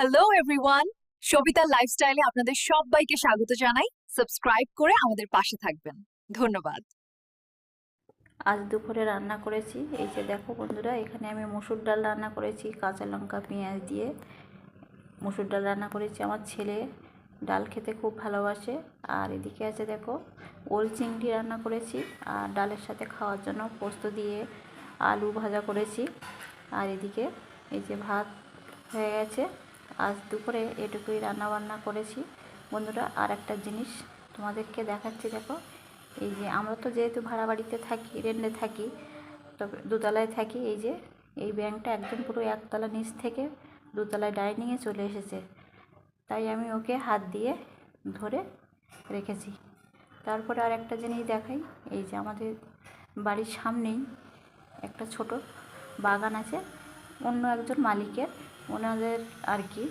Hello everyone Sabita লাইফস্টাইলে আপনাদের সবাইকে স্বাগত জানাই। সাবস্ক্রাইব করে আমাদের পাশে থাকবেন। ধন্যবাদ। আজ দুপুরে রান্না করেছি। এই যে দেখো বন্ধুরা, এখানে আমি মসুর ডাল রান্না করেছি, কাঁচা লঙ্কা, পেঁয়াজ দিয়ে। মসুর ডাল রান্না করেছি। আমার ছেলে ডাল খেতে খুব ভালোবাসে। আর এদিকে আছে দেখো, ওল চিংড়ি রান্না করেছি। আর ডালের সাথে খাওয়ার জন্য পোস্ত দিয়ে আলু ভাজা করেছি। আর এদিকে এই যে ভাত হয়ে গেছে। আজ দুপুরে এটুকুই রান্না বান্না করেছি। বন্ধুরা আর একটা জিনিস তোমাদেরকে দেখাচ্ছি, দেখো। এই যে আমরা তো যেহেতু ভাড়া বাড়িতে থাকি রেন্টে থাকি, তবে দোতলায় থাকি, এই যে এই ব্যাংকটা একদম পুরো একতলা নিচ থেকে দোতলায় ডাইনিংয়ে চলে এসেছে। তাই আমি ওকে হাত দিয়ে ধরে রেখেছি। তারপরে আর একটা জিনিস দেখাই, এই যে আমাদের বাড়ির সামনেই একটা ছোট বাগান আছে, অন্য একজন মালিকের ওনাদের আর কি।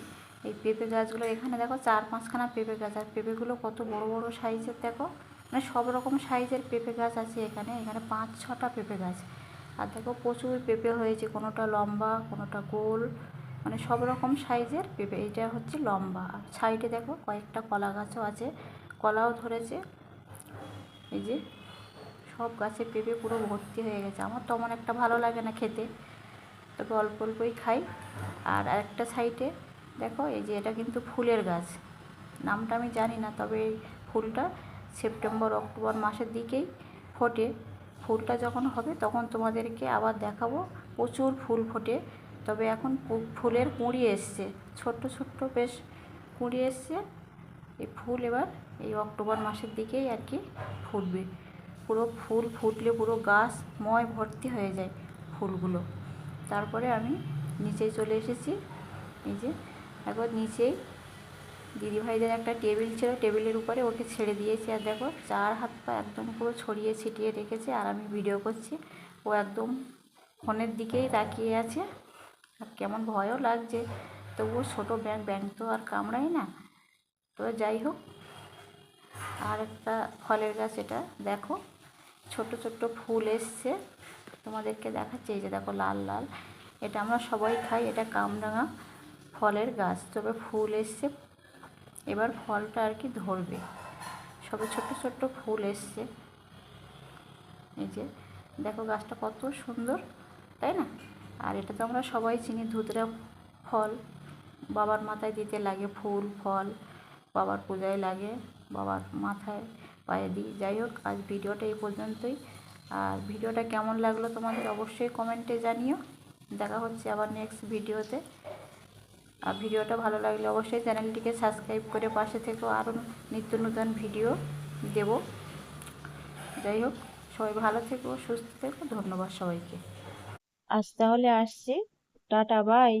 এই পেঁপে গাছগুলো এখানে দেখো চার পাঁচখানা পেঁপে গাছ, আর পেঁপেগুলো কত বড় বড় সাইজের দেখো। মানে সব রকম সাইজের পেঁপে গাছ আছে এখানে এখানে পাঁচ ছটা পেঁপে গাছ। আর দেখো প্রচুর পেঁপে হয়েছে, কোনোটা লম্বা, কোনোটা গোল মানে সব রকম সাইজের পেঁপে এটা হচ্ছে লম্বা। আর সাইডে দেখো কয়েকটা কলা গাছও আছে, কলাও ধরেছে। এই যে সব গাছে পেঁপে পুরো ভর্তি হয়ে গেছে, আমার তেমন একটা ভালো লাগে না খেতে। তবে অল্প অল্পই খাই। আর আরেকটা সাইডে দেখো, এই যে এটা কিন্তু ফুলের গাছ। নামটা আমি জানি না, তবে এই ফুলটা সেপ্টেম্বর, অক্টোবর মাসের দিকেই ফোটে। ফুলটা যখন হবে তখন তোমাদেরকে আবার দেখাবো। প্রচুর ফুল ফোটে, তবে এখন ফুলের কুঁড়ি এসছে। ছোট্ট ছোট্ট বেশ কুঁড়ি এসছে। এই ফুল এবার এই অক্টোবর মাসের দিকেই আর কি ফুটবে। পুরো ফুল ফুটলে পুরো গাছ ময় ভর্তি হয়ে যায় ফুলগুলো। তারপরে আমি নিচে চলে এসেছি। এই যে একবার নিচেই দিদিভাইদের একটা টেবিল ছিল, টেবিলের উপরে ওকে ছেড়ে দিয়েছি। আর দেখো, চার হাত পা একদম পুরো ছড়িয়ে ছিটিয়ে রেখেছে আর আমি ভিডিও করছি। ও একদম ফোনের দিকেই তাকিয়ে আছে। আর কেমন ভয়ও লাগছে। তবুও ছোটো ব্যাং ব্যাং তো আর কামড়াই না। তো যাই হোক, আর একটা ফলের গাছ এটা দেখো। ছোট ছোট্ট ফুল এসছে। তোমাদেরকে দেখাচ্ছি, এই যে দেখো লাল লাল। এটা আমরা সবাই খাই, এটা কামরাঙা ফলের গাছ। তবে ফুল এসছে। এবার ফলটা আর কি ধরবে। সবে ছোট্ট ছোট্ট ফুল এসছে। এই যে, দেখো গাছটা কত সুন্দর, তাই না? আর এটা তো আমরা সবাই চিনি, ধুতরা ফল। বাবার মাথায় দিতে লাগে ফুল, ফল। বাবার পূজায় লাগে, বাবার মাথায় পায়ে দিই। যাই হোক, আজ ভিডিওটা এই পর্যন্তই। আর ভিডিওটা কেমন লাগল তোমাদের অবশ্যই কমেন্টে জানিও। দেখা হচ্ছে আবার নেক্সট ভিডিওতে। আর ভিডিওটা ভালো লাগলে অবশ্যই চ্যানেলটিকে সাবস্ক্রাইব করে পাশে থেকেও আরও নিত্য নতুন ভিডিও দেব। যাই হোক, সবাই ভালো থেকো, সুস্থ থেকো, ধন্যবাদ সবাইকে। আজ তাহলে আসছি। Tata, bye.